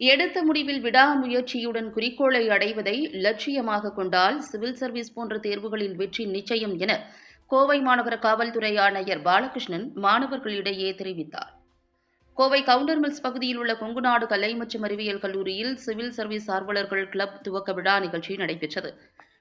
எடுத்த முடிவில் விடாமுயற்சியுடன் குறிக்கோளை அடைவதை லட்சியமாக கொண்டால் சிவில் சர்வீஸ் போன்ற தேர்வுகளில் வெற்றி நிச்சயம் என கோவை மாநகர காவல்துறை ஆணையர் பாலகிருஷ்ணன் மாணவர்களிடையே தெரிவித்தார். கோவை கவுண்டர் மில்ஸ் பகுதியில் உள்ள கொங்குநாடு கலை மற்றும் அறிவியல் கல்லூரியில் சிவில் சர்வீஸ் ஆர்வலர்கள் கிளப் துவக்க விழா நிகழ்ச்சி நடைபெற்றது.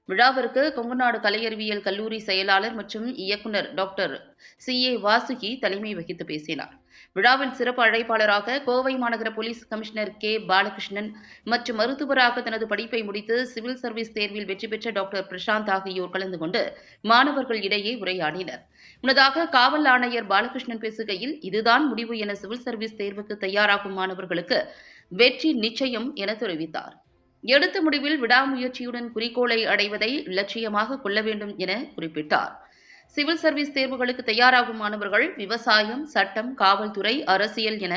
விழாவிற்கு கொங்குநாடு கலை அறிவியல் கல்லூரி செயலாளர் மற்றும் இயக்குநர் டாக்டர் சி. ஏ. வாசுகி தலைமை வகித்து பேசினார். விழாவில் சிறப்பு அழைப்பாளராக கோவை மாநகர போலீஸ் கமிஷனர் கே. பாலகிருஷ்ணன் மற்றும் மருத்துவராக தனது படிப்பை முடித்து சிவில் சர்வீஸ் தேர்வில் வெற்றி பெற்ற டாக்டர் பிரசாந்த் ஆகியோர் கலந்து கொண்டு மாணவர்கள் இடையே உரையாடினர். முன்னதாக காவல் ஆணையர் பாலகிருஷ்ணன் பேசுகையில் இதுதான் முடிவு என சிவில் சர்வீஸ் தேர்வுக்கு தயாராகும் மாணவர்களுக்கு வெற்றி நிச்சயம் என தெரிவித்தார். எடுத்த முடிவில் விடாமுயற்சியுடன் குறிக்கோளை அடைவதை லட்சியமாக கொள்ள வேண்டும் என குறிப்பிட்டார். சிவில் சர்வீஸ் தேர்வுகளுக்கு தயாராகும் மாணவர்கள் விவசாயம் சட்டம் காவல்துறை அரசியல் என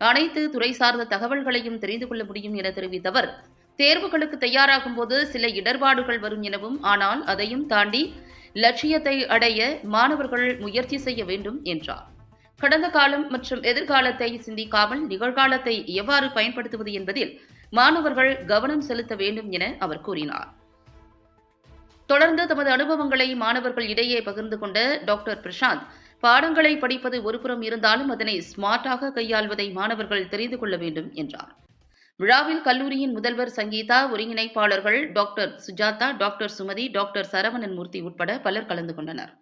அனைத்து துறை சார்ந்த தகவல்களையும் தெரிந்து கொள்ள முடியும் என தெரிவித்த அவர் தேர்வுகளுக்கு தயாராகும் போது சில இடர்பாடுகள் வரும் எனவும் ஆனால் அதையும் தாண்டி லட்சியத்தை அடைய மாணவர்கள் முயற்சி செய்ய வேண்டும் என்றார். கடந்த காலம் மற்றும் எதிர்காலத்தை சிந்திக்காமல் நிகழ்காலத்தை எவ்வாறு பயன்படுத்துவது என்பதில் மாணவர்கள் கவனம் செலுத்த வேண்டும் என அவர் கூறினார். தொடர்ந்து தமது அனுபவங்களை மாணவர்கள் இடையே பகிர்ந்து கொண்ட டாக்டர் பிரசாந்த் பாடங்களை படிப்பது ஒருபுறம் இருந்தாலும் அதனை ஸ்மார்ட்டாக கையாள்வதை மாணவர்கள் தெரிந்து கொள்ள வேண்டும் என்றார். விழாவில் கல்லூரியின் முதல்வர் Sangeetha ஒருங்கிணைப்பாளர்கள் doctor Sujatha doctor Sumathi doctor Saravanan Murthy உட்பட பலர் கலந்து கொண்டனர்.